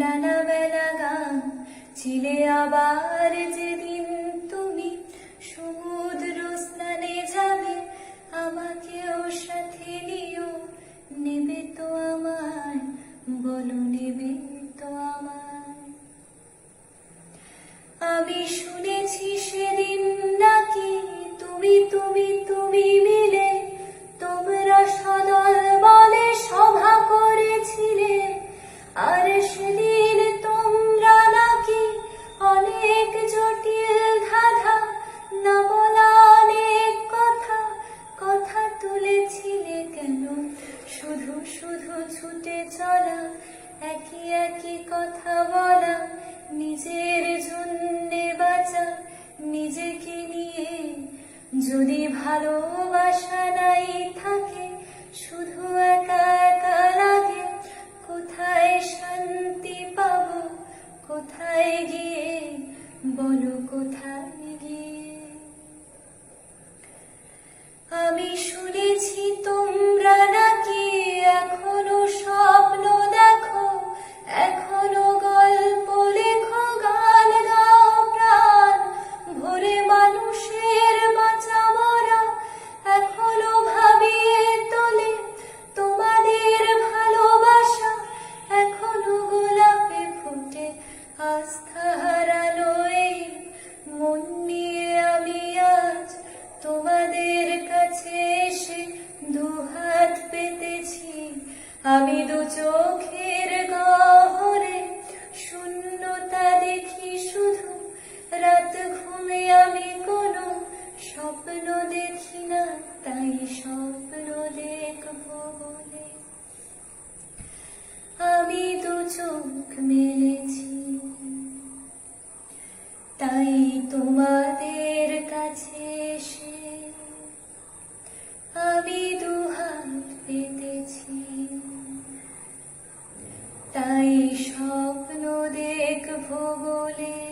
ডানা বেলা গান ছিলে আবার যেদিন তুমি সমুদ্র স্নানে যাবে, আমাকেও সাথে নিও, নেবে তো আমায়, বলো নেবে তো আমায়। আমি শুনেছি সেদিন নাকি তুমি তুমি তুমি একই একই কথা বলা, নিজের জন্যে বাঁচা, নিজেকে নিয়ে যদি ভালোবাসা নাই থাকে, শুধু একা একা লাগে, কোথায় শান্তি পাব, কোথায় গিয়ে বলো কোথায় গিয়ে? আমি শুনেছি তোমরা আস্থা হারানো এই মন নিয়ে আমি আজ তোমাদের কাছে এসে দুহাত পেতেছি। আমি দু চোখের গহরে শূন্যতা দেখি শুধু। রাত ঘুমে আমি কোনো স্বপ্ন দেখি না, তাই স্বপ্ন দেখব বলে। আমি দু চোখ মেলেছি দেখব